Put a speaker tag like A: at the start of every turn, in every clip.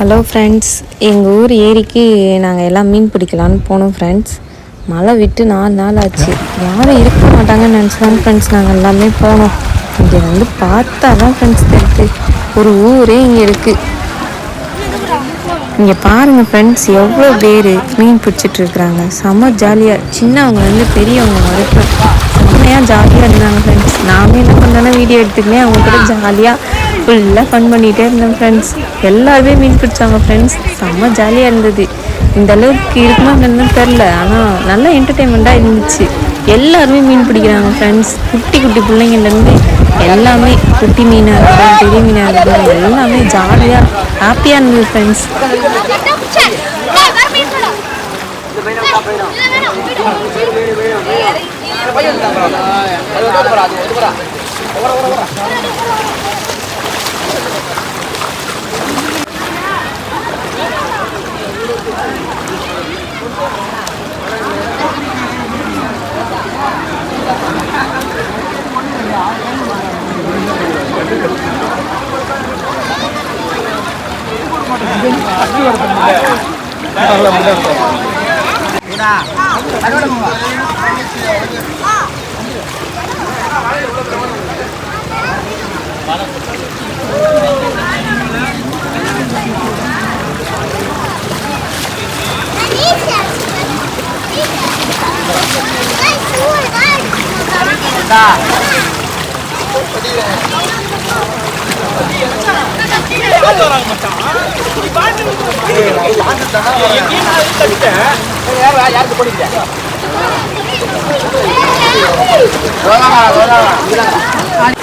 A: Hello friends எங்கள் ஊர் ஏரிக்கு நாங்கள் எல்லாம் மீன் பிடிக்கலான்னு போனோம் ஃப்ரெண்ட்ஸ் மழை விட்டு நாலு நாள் ஆச்சு. யாரும் இருக்க மாட்டாங்கன்னு நினச்சோம் ஃப்ரெண்ட்ஸ் நாங்கள் எல்லாமே போனோம். இங்கே வந்து பார்த்தா தான் ஃப்ரெண்ட்ஸ் தெரியுது. ஒரு ஊரே இங்கே இருக்குது இங்கே பாருங்கள் ஃப்ரெண்ட்ஸ் எவ்வளோ பேர் மீன் பிடிச்சிட்டு இருக்கிறாங்க. செம்ம ஜாலியாக சின்னவங்கலேருந்து பெரியவங்க வரைக்கும். செம்மையாக ஜாலியாக இருந்தாங்க ஃப்ரெண்ட்ஸ் நாமே என்ன பண்ணோன்னா வீடியோ எடுத்துக்கினே அவங்க கூட ஜாலியாக ஃபுல்லாக ஃபன் பண்ணிகிட்டே இருந்தேன் ஃப்ரெண்ட்ஸ் எல்லாருமே மீன் பிடிச்சாங்க ஃப்ரெண்ட்ஸ் செம்ம ஜாலியாக இருந்தது. இந்த அளவுக்கு இருக்குமா என்னன்னு தெரில ஆனால் நல்ல என்டர்டெயின்மெண்ட்டாக இருந்துச்சு. எல்லாருமே மீன் பிடிக்கிறாங்க ஃப்ரெண்ட்ஸ் குட்டி குட்டி பிள்ளைங்கள்லேருந்து எல்லாமே குட்டி மீனாக இருக்கட்டும் பெரிய மீனாக இருக்கட்டும் எல்லாமே ஜாலியாக ஹாப்பியாக இருந்தது ஃப்ரெண்ட்ஸ் அறுவடை யாருக்கு படிக்க வராங்க வராங்க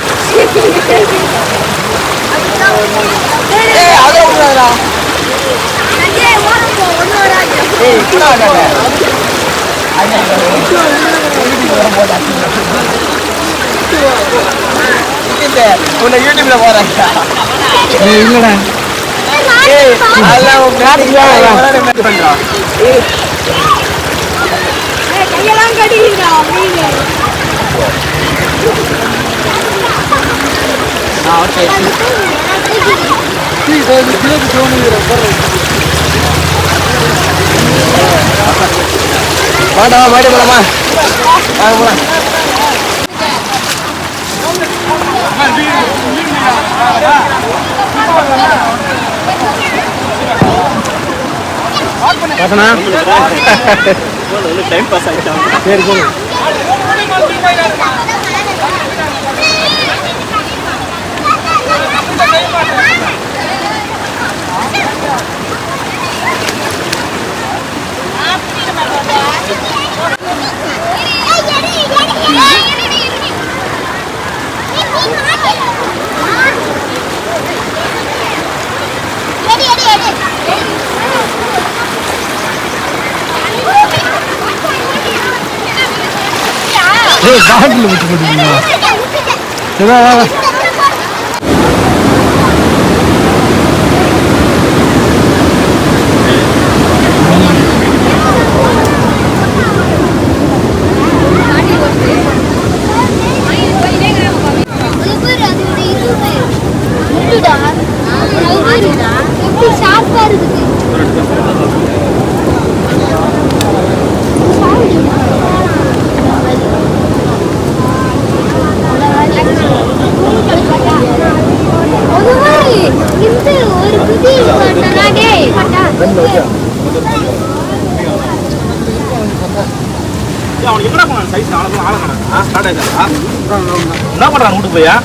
B: உன்னை யூடியூப்ல போறேன்
C: இல்லடா
B: அதெல்லாம் உன் காட்டுக்கு பண்றோம்
D: கையெல்லாம் கடிக்கிறா மீன்
B: ஆ ஓகே மாட்டா மாட்டி போலாமா வாங்க போலாம் டைம் பாஸ் ஆகிட்டா சரி சரி. ஏய் பாட்டில் விட்டு போட்டீங்களா வா வா வா
D: ஷார்ப்பா இருக்குது ஒரு மாதிரி இந்த ஒரு புதிய பண்ணாடே
E: அவனுக்கு எங்கடா போனான் சைஸ் ஆளுங்க ஆளுங்க ஸ்டார்ட் என்ன பண்றான்? வீட்டுக்கு போயா?